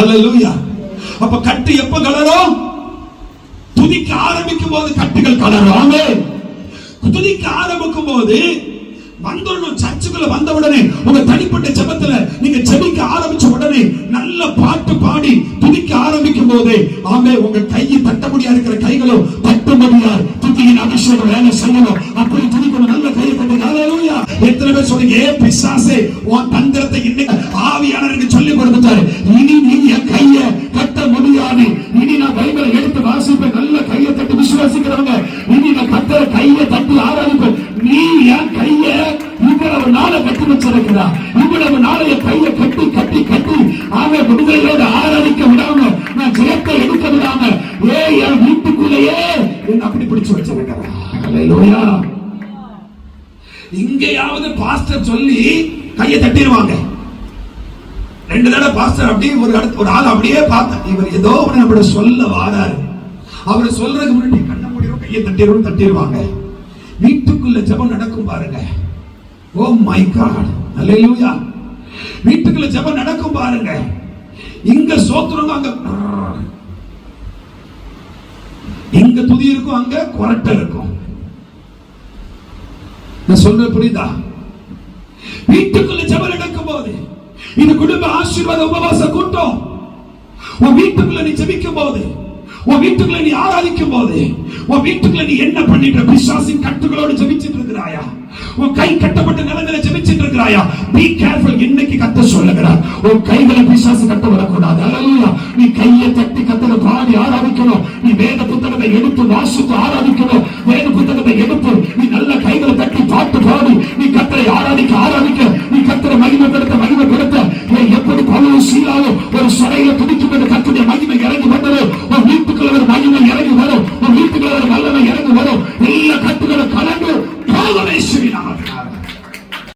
ஹalleluya அப்ப கட்டு எப்ப கலரும்? துதிக்க ஆரம்பிக்கும் போது கட்டுகள் கலரும். ஆமென் துதிக்க ஆரம்பிக்கும் போது வந்துடணும் சர்ச்சுக்குள்ள வந்த உடனே உங்க தனிப்பட்ட ஜெபத்துல நீங்க ஜெபிக்க ஆரம்பிச்ச உடனே நல்ல பாட்டு பாடி துதிக்க ஆரம்பிக்கும் போது ஆமே உங்க கையை தட்டபடியா இருக்கிற கைகளும் தட்ட துதியின் அபிஷேகம் வேலை செய்யணும். அப்படி துதிக்கணும். நல்ல கையை தட்டி எத்தனை பேர் சொல்றீங்க ஏ பிசாசே உன் தந்திரத்தை இன்னைக்கு ஆவியான ஆரம்பித்தாரு இனி நீ என் கைய கட்ட முடியாது. இனி நான் பைபிளை எடுத்து வாசிப்பேன். நல்ல கையை தட்டி விசுவாசிக்கிறவங்க இனி நான் கத்தர கையை தட்டி ஆராதிப்பேன். நீ என் கைய இவ்வளவு நாளை கட்டி வச்சிருக்கிறா. இவ்வளவு நாளைய என் கையை கட்டி கட்டி கட்டி அவன் விடுதலையோடு ஆராதிக்க விடாம நான் ஜெயத்தை எடுக்க விடாம ஏ என் வீட்டுக்குள்ளேயே என்ன அப்படி பிடிச்சு வச்சிருக்கிறா. அல்லேலூயா இங்கேயாவது பாஸ்டர் சொல்லி கையை தட்டிடுவாங்க. ரெண்டு தடவை பாஸ்டர் அப்படியே ஒரு இடத்து ஒரு ஆள் அப்படியே பார்த்தேன் இவர் ஏதோ ஒன்று நம்மள சொல்ல வாராரு. அவர் சொல்றதுக்கு முன்னாடி கண்ண மூடிடும் கையை தட்டிடுவோம் தட்டிடுவாங்க. வீட்டுக்குள்ள ஜெபம் நடக்கும் பாருங்க. Oh my God. அல்லேலூயா. வீட்டுக்குள்ள ஜெபம் நடக்கும் பாருங்க. இங்க சோத்துறவங்க அங்க இங்க துதி இருக்கும் அங்க குரட்டை இருக்கும். நான் சொல்றேன் புரியுதா? வீட்டுக்குள்ள ஜபம் நடக்கும் போது இது குடும்ப ஆசீர்வாத உபவாச கூட்டம் உன் வீட்டுக்குள்ள நீ ஜெபிக்கும் போது உன் வீட்டுக்குள்ள நீ ஆராதிக்கும் போது உன் வீட்டுக்குள்ள நீ என்ன பண்ணிட்டு பிசாசின் கட்டுகளோடு ஜெபிச்சிட்டு இருக்கிறாயா? உன் கை கட்டப்பட்ட நிலைமையில ஜெபிச்சிட்டு இருக்கிறாயா? பி கேர்ஃபுல் இன்னைக்கு கத்த சொல்லுகிறார். உன் கைகளை பிசாசு கட்ட வரக்கூடாது அல்லேலூயா நீ கையை தட்டி கத்தல பாடி ஆராதிக்கணும். நீ வேத புத்தகத்தை எடுத்து வாசித்து ஆராதிக்கணும். வேத புத்தகத்தை எடுத்து நீ